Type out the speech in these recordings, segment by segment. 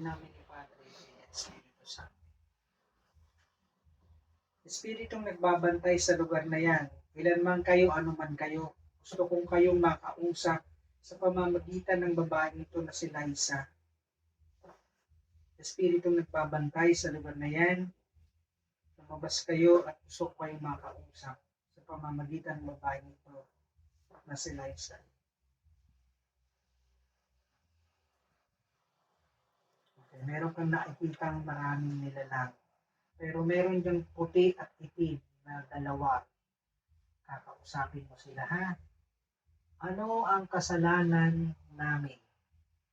Sabi namin ni Padre, Espiritu Santo. Espiritong nagbabantay sa lugar na yan. Ilan man kayo, ano man kayo. Gusto kong kayong makausap sa pamamagitan ng babaeng ito na si Liza. Espiritong nagbabantay sa lugar na yan. Lumabas kayo at gusto ko kayong makausap sa pamamagitan ng babaeng ito na si Liza. Okay, meron kang nakikitang maraming nilalang. Pero meron diyang puti at itim na dalawa. Kakausapin mo sila, ha? Ano ang kasalanan namin?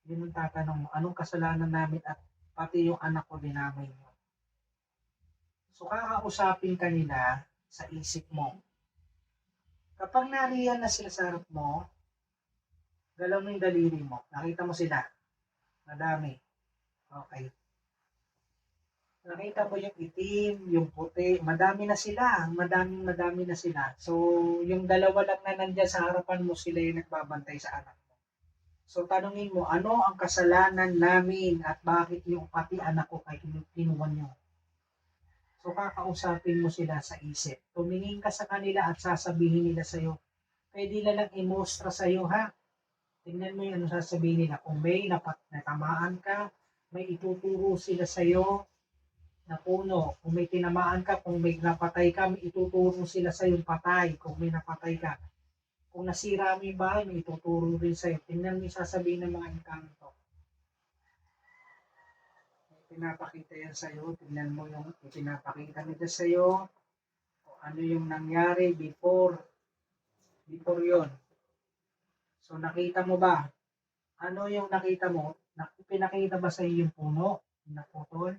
Yun ang tatanong mo. Anong kasalanan namin at pati yung anak ko dinamay mo? So, kakausapin ka nila sa isip mo. Kapag nariyan na sila sa harap mo, galaw mo yung daliri mo. Nakita mo sila. Madami. Okay. Nakita mo yung itim, yung puti, madami na sila, madami madami na sila. So, yung dalawa lang na nandiyan sa harapan mo, sila yung nagbabantay sa anak mo. So, tanungin mo, ano ang kasalanan namin at bakit yung pati anak ko kay kinuwan nyo? So, kakausapin mo sila sa isip. Tumingin ka sa kanila at sasabihin nila sa'yo, pwede na lang i-mostra sa'yo, ha? Tingnan mo yung ano sasabihin nila. Kung may napat, natamaan ka, may ituturo sila sa'yo na puno. Kung may tinamaan ka, kung may napatay ka, may ituturo sila sa yung patay kung may napatay ka. Kung nasira mo yung bahay, may ituturo rin sa'yo. Tingnan mo yung sasabihin ng mga engkanto. Pinapakita yan sa'yo. Tingnan mo yung pinapakita nila sa'yo. Kung ano yung nangyari before. Before yon. So nakita mo ba? Ano yung nakita mo? Nak- Pinakita ba sa'yo yung puno? Naputol?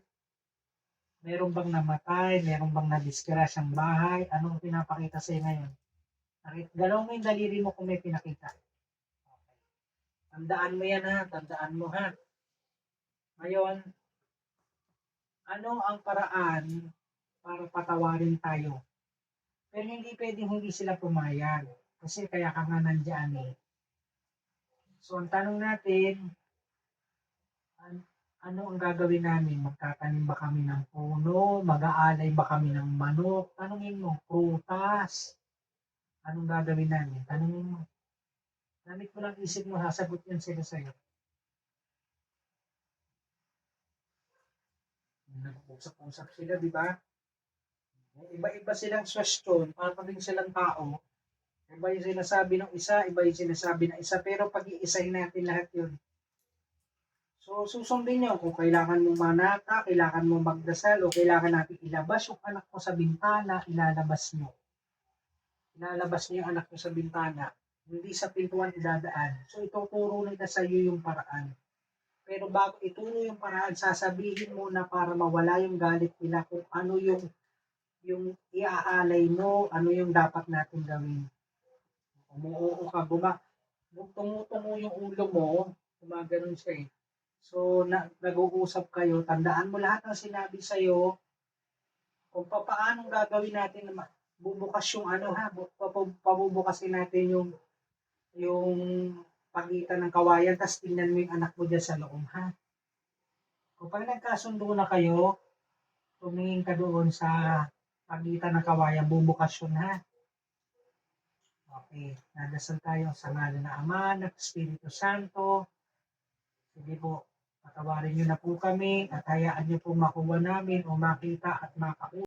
Meron bang namatay? Meron bang nadisgrasyang bahay? Anong pinapakita sa'yo ngayon? Nakit- Galaw mo yung daliri mo kung may pinakita. Okay. Tandaan mo yan ha. Tandaan mo ha. Ngayon, ano ang paraan para patawarin tayo? Pero hindi pwedeng hindi sila pumayag. Kasi kaya ka nga nandyan eh. So, ang tanong natin, ano ang gagawin namin? Magtatanim ba kami ng puno? Mag-aalay ba kami ng manok? Tanungin mo, prutas. Anong gagawin namin? Tanungin mo. Gamit mo lang isip mo, sasagot yan sila sa'yo. Nag-usap-usap sila, di ba? Iba-iba silang question, para rin silang tao. Iba yung sinasabi ng isa, iba yung sinasabi ng isa, pero pag-iisahin natin lahat yun. So, susundin nyo kung kailangan mong manata, kailangan mong magdasal, o kailangan natin ilabas yung anak mo sa bintana, ilalabas nyo. Ilalabas nyo yung anak nyo sa bintana. Hindi sa pintuan idadaan. So, ituturo nila sa iyo yung paraan. Pero bago ituro yung paraan, sasabihin muna para mawala yung galit nila kung ano yung yung iaalay mo, ano yung dapat natin gawin. Umuoo ka, buma, tumutungo yung ulo mo, gumaganon siya eh. So, na, nag-uusap kayo, tandaan mo lahat ng sinabi sa'yo, kung pa- paanong gagawin natin, na bubukas yung ano ha, pabubukasin natin yung yung pagitan ng kawayan, tapos tingnan mo yung anak mo dyan sa loob ha. Kung pag nagkasundo na kayo, tumingin ka doon sa pagitan ng kawayan, bubukas yun ha. Okay, nadasal tayo sa ngalan ng Ama, ng Espiritu Santo. Sige po, patawarin niyo na po kami at hayaan niyo po makuha namin o makita at makausap